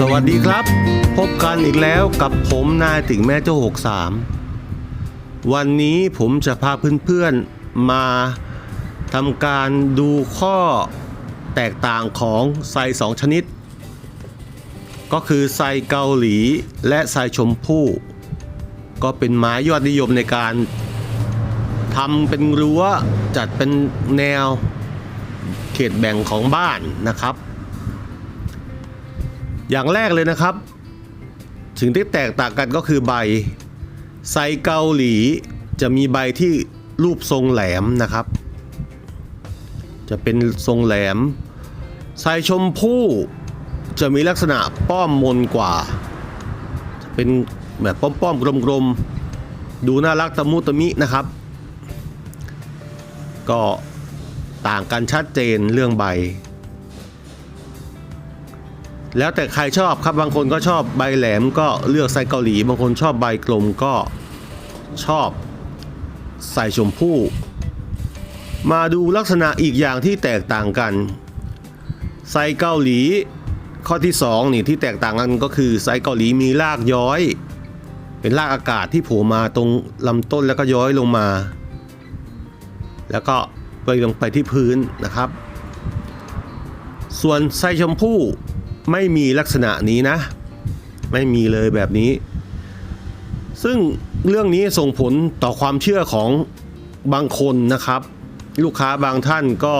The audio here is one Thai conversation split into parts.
สวัสดีครับ พบกันอีกแล้วกับผมนายติ่งแม่เจ้า 63 วันนี้ผมจะพาเพื่อนๆมาทำการดูข้อแตกต่างของไซสองชนิด ก็คือไซเกาหลีและไซชมพู่ ก็เป็นไม้ยอดนิยมในการทำเป็นรั้วจัดเป็นแนวเขตแบ่งของบ้านนะครับ อย่างแรกเลยนะครับสิ่งที่แตกต่างกันก็คือใบไซเกาหลีจะมีใบที่รูปทรงแหลมนะครับ จะเป็นทรงแหลมไซชมพู่จะมีลักษณะป้อมมนกว่า จะเป็นแบบป้อมๆกลมๆ ดูน่ารักตะมุตะมินะครับ ก็ต่างกันชัดเจนเรื่องใบ แล้วแต่ใครชอบครับบางคนก็ชอบใบแหลมก็เลือกไซเกาหลี บางคนชอบใบกลมก็ชอบใส่ชมพู่มาดูลักษณะอีกอย่างที่แตกต่างกัน ไซเกาหลี ข้อที่2นี่ที่แตกต่างกันก็คือไซเกาหลีมีรากย้อย เป็นรากอากาศที่โผล่มาตรงลำต้นแล้วก็ย้อยลงมา แล้วก็ไปลงไปที่พื้นนะครับ ส่วนไซชมพู่ ไม่มีลักษณะนี้นะ ไม่มีเลยแบบนี้ ซึ่งเรื่องนี้ส่งผลต่อความเชื่อของบางคนนะครับ ลูกค้าบางท่านก็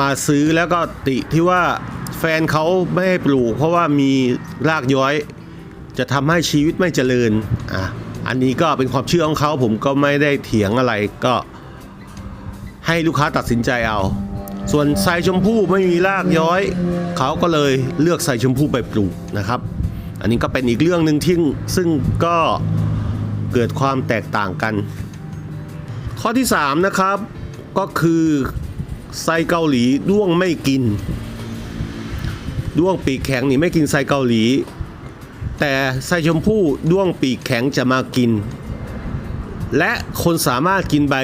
มาซื้อแล้วก็ติที่ว่าแฟนเขาไม่ให้ปลูก เพราะว่ามีรากย้อย จะทำให้ชีวิตไม่เจริญอะอันนี้ก็เป็นความเชื่อของเขาผมก็ไม่ได้เถียงอะไรก็ให้ลูกค้าตัดสินใจเอา ส่วนไซชมพู่ไม่มีรากย้อย เขาก็เลยเลือกไซชมพู่ไปปลูกนะครับ อันนี้ก็เป็นอีกเรื่องหนึ่งที่ซึ่งก็เกิดความแตกต่างกัน ข้อที่ 3 นะครับ ก็คือไซเกาหลีด้วงไม่กิน ด้วงปีกแข็งนี่ไม่กินไซเกาหลี แต่ไซชมพู่ด้วงปีกแข็งจะมากิน และคนสามารถกินใบ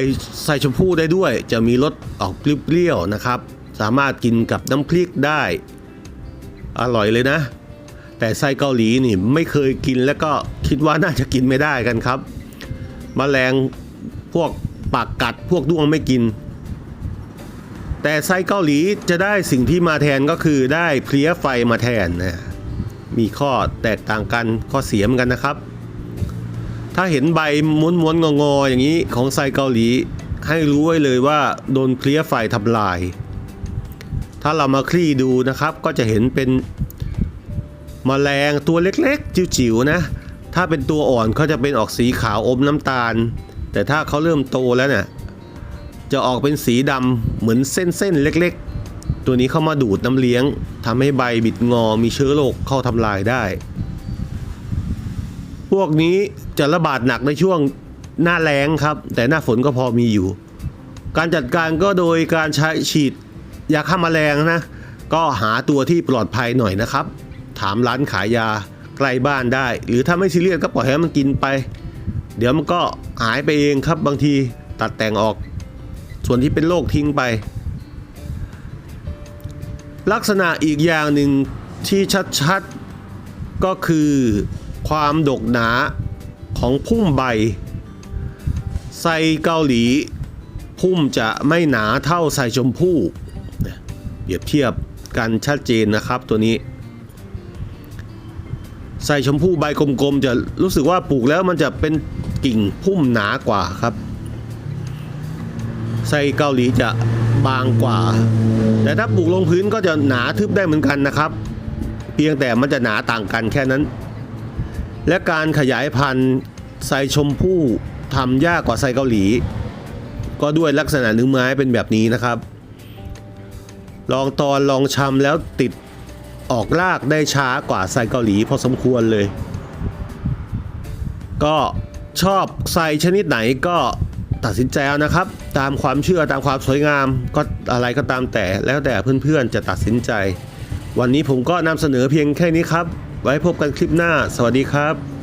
ไซชมพู่ได้ด้วย จะมีรสออกเปรี้ยวๆนะครับ สามารถกินกับน้ำพริกได้ อร่อยเลยนะ แต่ไส้เกาหลีนี่ไม่เคยกินแล้วก็คิดว่าน่าจะกินไม่ได้กันครับมแมลงพวกปากกัดพวกด้วงไม่กิน แต่ไส้เกาหลีจะได้สิ่งที่มาแทนก็คือได้เพลี้ยไฟมาแทนนะมีข้อแตกต่างกันข้อเสียมกันนะครับ ถ้าเห็นใบม้วนๆงอๆอย่างนี้ของไซเกาหลี ให้รู้ไว้เลยว่าโดนเพลี้ยไฟทำลาย ถ้าเรามาคลี่ดูนะครับก็จะเห็นเป็นมแมลงตัวเล็กๆ จิ๋วๆนะ ถ้าเป็นตัวอ่อนเขาจะเป็นออกสีขาวอมน้ำตาล แต่ถ้าเขาเริ่มโตแล้วเนี่ยจะออกเป็นสีดำเหมือนเส้นๆเล็กๆ ตัวนี้เข้ามาดูดน้ำเลี้ยงทำให้ใบบิดงอมีเชื้อโรคเข้าทำลายได้ พวกนี้จะระบาดหนักในช่วงหน้าแล้งครับ แต่หน้าฝนก็พอมีอยู่ การจัดการก็โดยการใช้ฉีดยาฆ่าแมลงนะ ก็หาตัวที่ปลอดภัยหน่อยนะครับ ถามร้านขายยาใกล้บ้านได้ หรือถ้าไม่ซีเรียสก็ปล่อยให้มันกินไป เดี๋ยวมันก็หายไปเองครับบางทีตัดแต่งออก ส่วนที่เป็นโรคทิ้งไป ลักษณะอีกอย่างหนึ่งที่ชัดๆก็คือ ความดกหนาของพุ่มใบไซเกาหลีพุ่มจะไม่หนาเท่าไซชมพู่เปรียบเทียบกันชัดเจนนะครับตัวนี้ไซชมพู่ใบกลมๆจะรู้สึกว่าปลูกแล้วมันจะเป็นกิ่งพุ่มหนากว่าครับไซเกาหลีจะบางกว่า แต่ถ้าปลูกลงพื้นก็จะหนาทึบได้เหมือนกันนะครับ เพียงแต่มันจะหนาต่างกันแค่นั้น และการขยายพันธุ์ไซชมพู่ทำยากกว่าไซเกาหลี ก็ด้วยลักษณะเนื้อไม้เป็นแบบนี้นะครับ ลองตอนลองชำแล้วติดออกรากได้ช้ากว่าไซเกาหลีพอสมควรเลย ก็ชอบไซชนิดไหนก็ตัดสินใจเอานะครับ ตามความเชื่อตามความสวยงามก็อะไรก็ตามแต่แล้วแต่เพื่อนๆจะตัดสินใจ วันนี้ผมก็นำเสนอเพียงแค่นี้ครับ ไว้พบกันคลิปหน้า สวัสดีครับ